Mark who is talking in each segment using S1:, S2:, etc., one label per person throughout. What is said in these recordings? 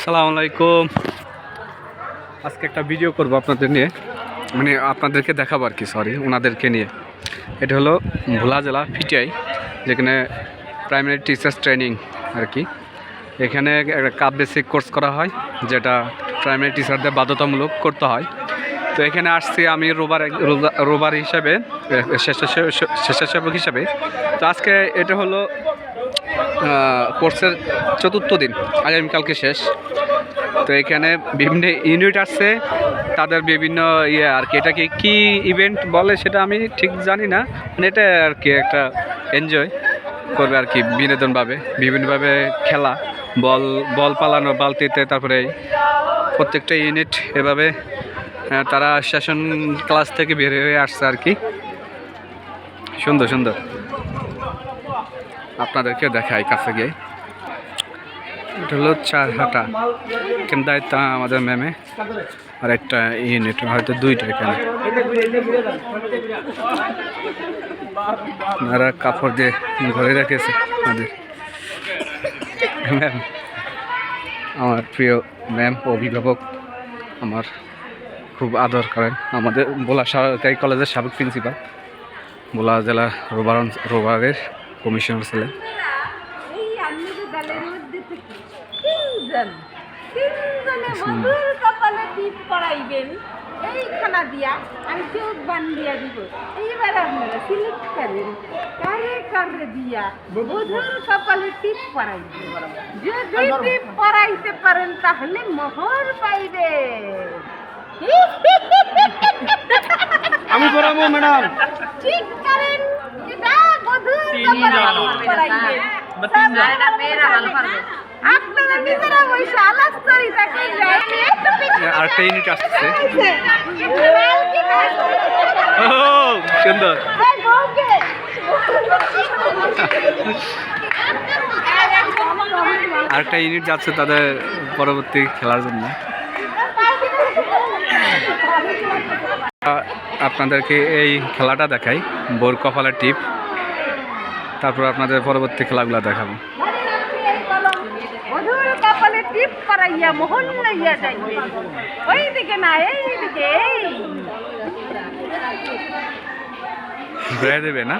S1: আসসালামু আলাইকুম। আজকে একটা ভিডিও করব আপনাদের নিয়ে। মানে আপনাদেরকে দেখাবো আর কি সরি ওনাদেরকে নিয়ে। এটা হলো ভোলা জেলা পিটিআই, যেখানে প্রাইমারি টিচার্স ট্রেনিং আর কি। এখানে একটা কাপ বেসিক কোর্স করা হয়, যেটা প্রাইমারি টিচারদের বাধ্যতামূলক করতে হয়। তো এখানে আসছি আমি রোবার রোবা- রোবার হিসাবে স্বেচ্ছাসেবক হিসাবে। তো আজকে এটা হলো কোর্সের চতুর্থ দিন। আগামীকালকে শেষ। তো এখানে বিভিন্ন ইউনিট আসছে, তাদের বিভিন্ন ইয়ে আর কি। এটাকে কি ইভেন্ট বলে সেটা আমি ঠিক জানি না। মানে এটা আর কি একটা এনজয় করবে আর কি বিনোদনভাবে, বিভিন্নভাবে খেলা, বল বল পালানো বালতিতে তারপরে প্রত্যেকটা ইউনিট এভাবে তারা সেশন ক্লাস থেকে বের হয়ে আসছে আর কি। সুন্দর সুন্দর। আপনাদেরকে দেখাই কাছে গিয়ে। এটা হলো চার হাটা। এখানে দায়িত্ব আমাদের ম্যামে। আর একটা ইউনিট, হয়তো দুইটা এখানে। ওনারা কাপড় দিয়ে ঘরে রেখেছে আমাদের। ম্যাম, আমার প্রিয় ম্যাম, অভিভাবক, আমার খুব আদর করেন। আমাদের বোলা সরকারি কলেজের সাবেক প্রিন্সিপাল, বোলা জেলা রোবার রোবারের কমিশনার
S2: করাইবেন এইখানা দিয়া চোখ বান্ধিয়া দিব দিয়া টিপ যদি পারেন তাহলে মোহর পাইবে
S3: আমি করাবো ম্যাডাম।
S2: ঠিক করেন। এটা
S1: আরেকটা ইউনিট আসছে। ও সুন্দর। আরেকটা ইউনিট যাচ্ছে তাদের পরবর্তী খেলার জন্য। আপনাদেরকে এই খেলাটা দেখাই বোর কপালের টিপ। তারপর আপনাদের পরবর্তী খেলাগুলো দেখাবো।
S2: মধুর কপালে টিপ করাইয়া মোহন লইয়া যাইবে ওই দিকে না এই দিকে এই।
S1: ঘুরে দেবে না?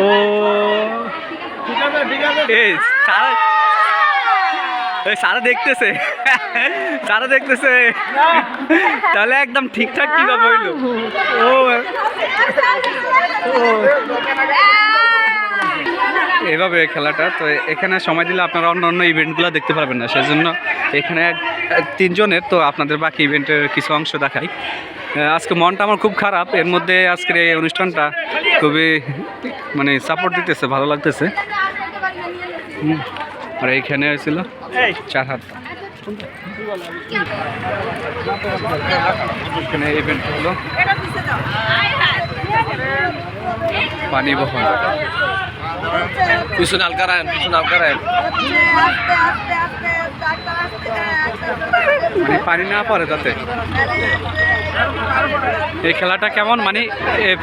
S1: ও।
S3: ঠিক আছে ঠিক আছে।
S1: এই সারা দেখতেছে। সারা দেখতেছে। তাহলে একদম ঠিকঠাক কীভাবে হইল? ও এভাবে খেলাটা, তো এখানে সময় দিলে আপনারা অন্য অন্য ইভেন্টগুলো দেখতে পারবেন না, সেজন্য এখানে তিনজনের, তো আপনাদের বাকি ইভেন্টের কিছু অংশ দেখাই। আজকে মনটা আমার খুব খারাপ, এর মধ্যে আজকের এই অনুষ্ঠানটা খুবই মানে সাপোর্ট দিতেছে, ভালো লাগতেছে। আর এইখানে হয়েছিল চার হাতটা এখানে ইভেন্ট হলো পানি বহন।
S3: পিছনে হালকা রাখেন পিছনে হালকা রাখেন
S1: মানে পানি না পড়ে তাতে? এই খেলাটা কেমন? মানে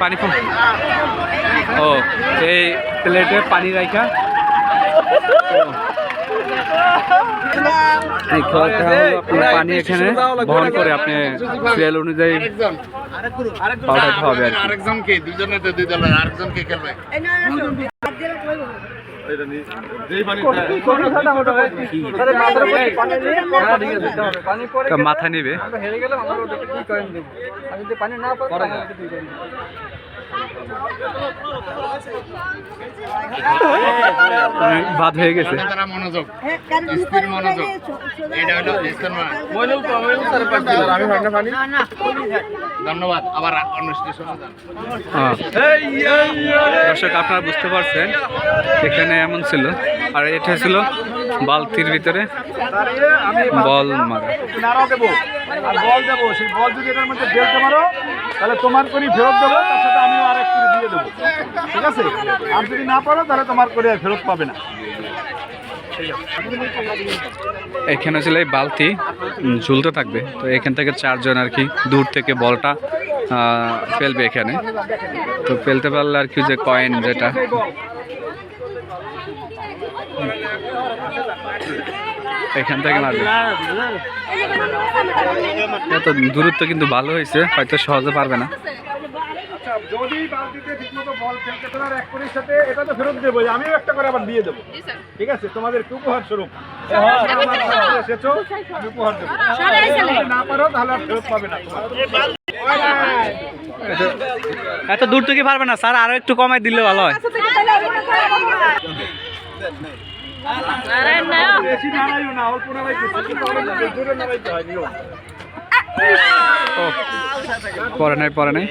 S1: পানি ও এই প্লেটে পানি রাখা। এই খেলাটা হলো আপনার পানি এখানে বহন করে আপনি সিরিয়াল অনুযায়ী পাউডার খাওয়াবে আর কি।
S4: আরেকজনকে দুজনে তো দুই দলের আরেকজনকে খেলবে।
S1: মাথা নিবে? বাদ হয়ে গেছে।
S4: তারা মনোযোগ। স্থির মনোযোগ। এটা হলো
S3: হয়
S4: ধন্যবাদ। আবার অন্য স্টেশনে যান
S1: হ্যাঁ। দর্শক আপনারা বুঝতে পারছেন এখানে এমন ছিল। আর এটা ছিল বালতির ভিতরে বল মারা।
S3: আর বল দেবো। সেই বল যদি এটার মধ্যে বেলতে পারো তাহলে তোমার করে ফেরত দেবো তার সাথে আমিও করে দিয়ে দেবো। ঠিক আছে? আর যদি না পারো তাহলে তোমার করে আর ফেরত পাবে না।
S1: এখানে ছিল এই বালতি ঝুলতে থাকবে। তো এখান থেকে চারজন আর কি দূর থেকে বলটা ফেলবে এখানে। তো ফেলতে পারলে আর কি যে কয়েন যেটা এখান থেকে মারবে এত দূরত্ব কিন্তু ভালো হয়েছে হয়তো সহজে পারবে না।
S3: আচ্ছা যদি বালতিতে ঠিকমতো বল খেলতে পারার এক করির সাথে এটা তো ফেরত দেবো আমিও একটা করে আবার দিয়ে দেবো ঠিক আছে তোমাদের কি উপহার স্বরূপ এসেছ আমি উপহার দেবো না পারো তাহলে আর ফেরত পাবে না
S1: এত দূর থেকে পারবে না স্যার আরও একটু কমাই দিলে ভালো হয়। পরে নাই পরে নাই।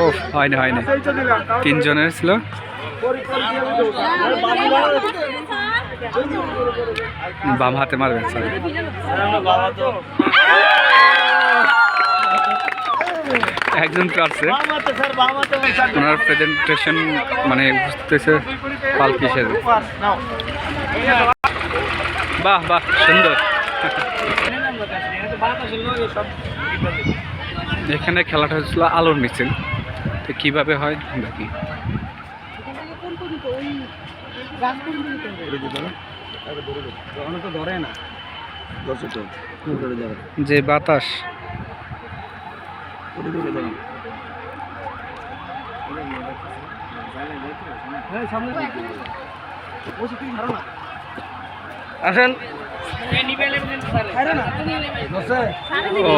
S1: ও হয়নি হয়নি তিনজনের ছিল। বাম হাতে মারবেন স্যার একজন পারছে ওনার প্রেজেন্টেশন মানে বুঝতেছে পালকি
S3: নাও
S1: বাহ বাহ, সুন্দর। এখানে খেলাটা হচ্ছিল আলোর মিছিল। তো কীভাবে হয় দেখি। যে বাতাস।
S3: আসেন।
S1: ও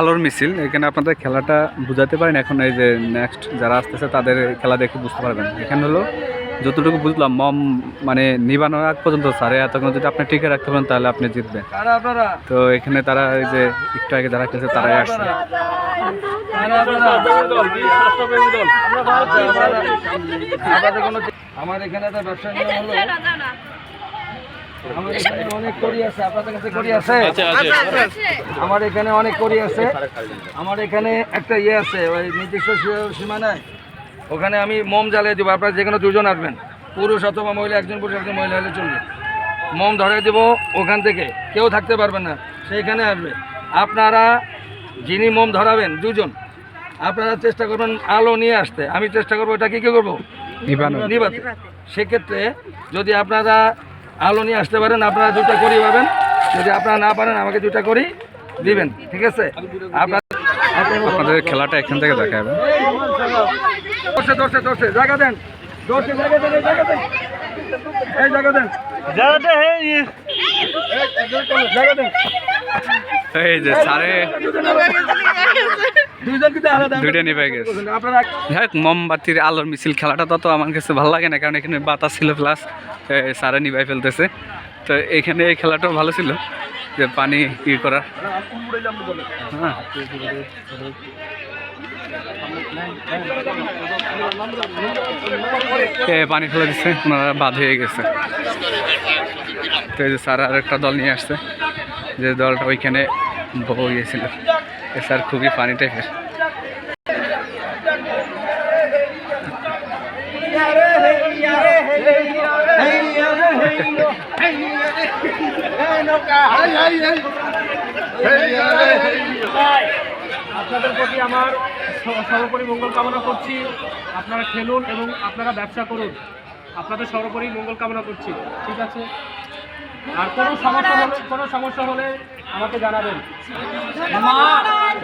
S1: আলোর মিছিল, এখানে আপনাদের খেলাটা বুঝাতে পারেন। এখন এই যে নেক্সট যারা আসতেছে, তাদের খেলা দেখে বুঝতে পারবেন। এখানে হলো যতটুকু বুঝলাম মম মানে নিবানোর আগ পর্যন্ত সাড়ে এতক্ষণ যদি আপনি টিকে রাখতে পারেন তাহলে আপনি জিতবেন।
S3: আপনারা?
S1: তো এখানে তারা এই যে একটু আগে যারা খেলছে তারাই আসছে।
S3: আপনারা? আমাদের কোনো আমার এখানে একটা ব্যবসা নিয়ম হলো আমার এখানে অনেক করি আছে আপনাদের কাছে করি আছে? আমার এখানে অনেক করি আছে। আমার এখানে একটা ইয়ে আছে ওই নির্দিষ্ট সী- সীমানায় ওখানে আমি মোম জ্বালিয়ে দেবো আপনারা যে কোনো দুজন আসবেন। পুরুষ অথবা মহিলা একজন পুরুষ একজন মহিলা হলে চলবে। মোম ধরে দেবো ওখান থেকে কেউ থাকতে পারবে না সেইখানে আসবে। আপনারা যিনি মোম ধরাবেন দুজন আপনারা চেষ্টা করবেন আলো নিয়ে আসতে। আমি চেষ্টা করব এটা কী কী করব? নিবাতে। সেক্ষেত্রে যদি আপনারা আলো নিয়ে আসতে পারেন আপনারা দুটা করি পাবেন। যদি আপনারা না পারেন আমাকে দুটা করি দিবেন ঠিক আছে? আপনার
S1: আপনাদের খেলাটা এখান থেকে দেখা যাবে
S3: দশে দশে দশে। জায়গা দেন। দশে জায়গা দেন এই জায়গা দেন। এই জায়গা দেন। জায়গা দেন জায়গা দেন।
S1: এই যে সারে। মোমবাতির আলোর মিছিল খেলাটা তত আমার কাছে ভালো লাগে না কারণ এখানে বাতাস ছিল প্লাস সারে নিভাই ফেলতেছে। তো এখানে এই খেলাটাও ভালো ছিল যে পানি ই করা হ্যাঁ। পানি ফেলে দিচ্ছে ওনারা বাদ হয়ে গেছে। তো এই যে স্যার আর একটা দল নিয়ে আসছে। যে দলটা ওইখানে বউ গিয়েছিল। স্যার খুবই পানি টাইপের।
S5: আপনাদের প্রতি আমার সর্বোপরি মঙ্গল কামনা করছি। আপনারা খেলুন এবং আপনারা ব্যবসা করুন। আপনাদের সর্বোপরি মঙ্গল কামনা করছি। ঠিক আছে? আর কোনো সমস্যা হলে কোনো সমস্যা হলে আমাকে জানাবেন। মা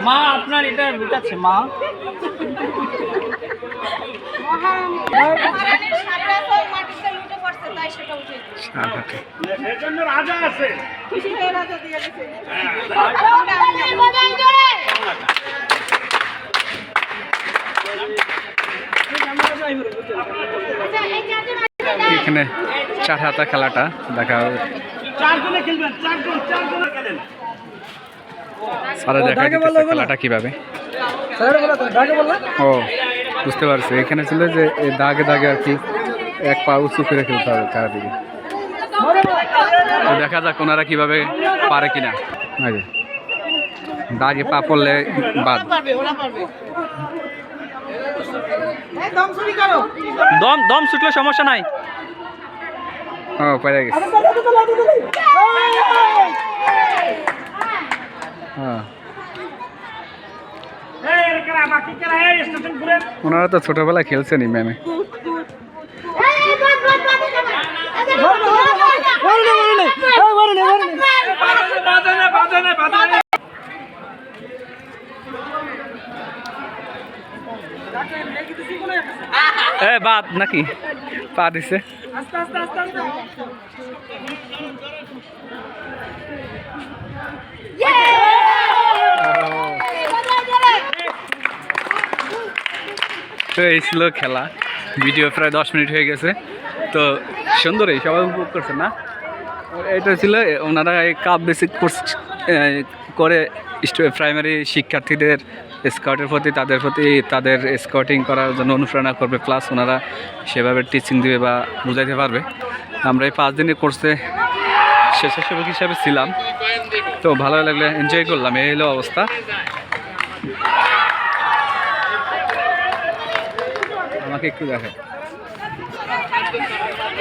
S5: মা আপনার এটা লুটাচ্ছে মা।
S1: সারাহাটে এখানে চার হাতা খেলাটা দেখা সারা দেখা খেলাটা কীভাবে। ও বুঝতে পারছি। এখানে ছিল যে এই দাগে দাগে আর কি এক পা উঁচু করে খেলতে হবে চারিদিকে। তো দেখা যাক ওনারা কীভাবে পারে কিনা। দাগে পা পড়লে বাদ। দম দম ছুটলে সমস্যা নাই ও পেরে গেছে হ্যাঁ ওনারা তো ছোটবেলায় খেলছেনই ম্যামে এ, বাদ, নাকি? পা দিছে। তো এই ছিল খেলা। ভিডিও প্রায় দশ মিনিট হয়ে গেছে। তো সুন্দরই, সবাই উপভোগ করছে না? এটা ছিল ওনারা কাপ বেসিক কোর্স করে প্রাইমারি শিক্ষার্থীদের স্কাউটের প্রতি, তাদের প্রতি, তাদের স্কাউটিং করার জন্য অনুপ্রেরণা করবে প্লাস ওনারা সেভাবে টিচিং দিবে বা বুঝাইতে পারবে। আমরা এই পাঁচ দিনের কোর্সে স্বেচ্ছাসেবক হিসাবে ছিলাম। তো ভালো লাগলে এনজয় করলাম, এই হলো অবস্থা। আমাকে একটু দেখে